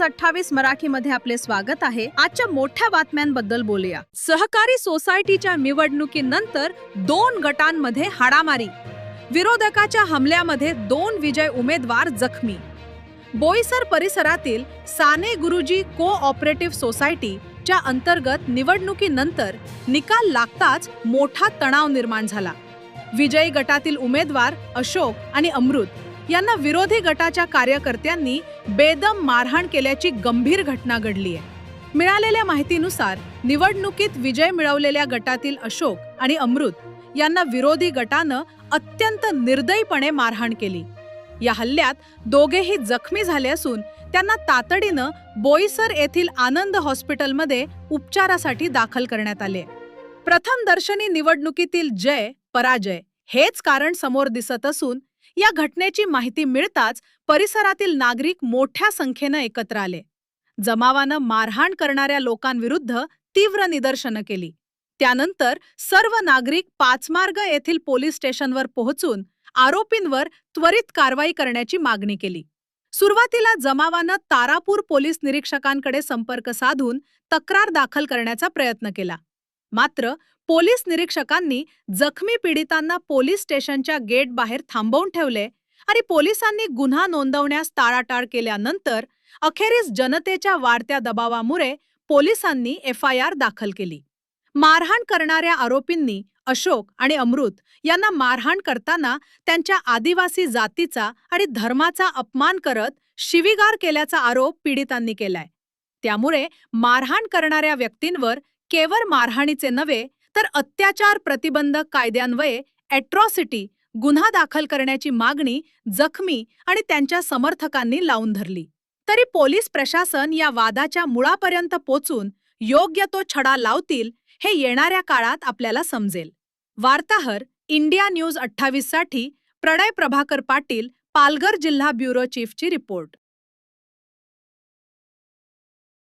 News अठ्ठावीस मराठीमध्ये आपले स्वागत आहे. आजच्या मोठ्या बातम्यांबद्दल बोलूया. सहकारी सोसायटीच्या निवडणुकीनंतर दोन गटांमध्ये हाडामारी. विरोधकाच्या हमल्यामध्ये दोन विजय उमेदवार जखमी. बोईसर परिसरातील साने गुरुजी को ऑपरेटिव्ह सोसायटीच्या अंतर्गत निवडणुकीनंतर निकाल लागताच मोठा तणाव निर्माण झाला. विजयी गटातील उमेदवार अशोक आणि अमृत यांना विरोधी गटाच्या कार्यकर्त्यांनी बेदम मारहाण केल्याची गंभीर घटना घडली आहे. मिळालेल्या माहितीनुसार निवडणुकीत विजय मिळवलेल्या गटातील अशोक आणि अमृत यांना विरोधी गटानं अत्यंत निर्दयीपणे मारहाण केली. या हल्ल्यात दोघेही जखमी झाले असून त्यांना तातडीनं बोईसर येथील आनंद हॉस्पिटलमध्ये उपचारासाठी दाखल करण्यात आले. प्रथम दर्शनी निवडणुकीतील जय पराजय हेच कारण समोर दिसत असून या घटनेची माहिती मिळताच परिसरातील नागरिक मोठ्या संख्येनं एकत्र आले. जमावानं मारहाण करणाऱ्या लोकांविरुद्ध तीव्र निदर्शनं केली. त्यानंतर सर्व नागरिक पाचमार्ग येथील पोलीस स्टेशनवर पोहोचून आरोपींवर त्वरित कारवाई करण्याची मागणी केली. सुरुवातीला जमावानं तारापूर पोलीस निरीक्षकांकडे संपर्क साधून तक्रार दाखल करण्याचा प्रयत्न केला. मात्र पोलीस निरीक्षकांनी जखमी पीडितांना पोलीस स्टेशनच्या गेट बाहेर थांबवून ठेवले. आणि पोलिसांनी गुन्हा नोंदवण्यास टाळाटाळ केल्यानंतर अखेरीस जनतेच्या वाढत्या दबावामुळे पोलिसांनी एफ आय आर दाखल केली. मारहाण करणाऱ्या आरोपींनी अशोक आणि अमृत यांना मारहाण करताना त्यांच्या आदिवासी जातीचा आणि धर्माचा अपमान करत शिवीगार केल्याचा आरोप पीडितांनी केलाय. त्यामुळे मारहाण करणाऱ्या व्यक्तींवर केवळ मारहाणीचे नव्हे तर अत्याचार प्रतिबंधक कायद्यान्वये अॅट्रॉसिटी गुन्हा दाखल करण्याची मागणी जखमी आणि त्यांच्या समर्थकांनी लावून धरली. तरी पोलीस प्रशासन या वादाच्या मुळापर्यंत पोचून योग्य तो छडा लावतील हे येणाऱ्या काळात आपल्याला समजेल. वार्ताहर इंडिया न्यूज अठ्ठावीससाठी प्रणय प्रभाकर पाटील पालघर जिल्हा ब्युरो चीफची रिपोर्ट.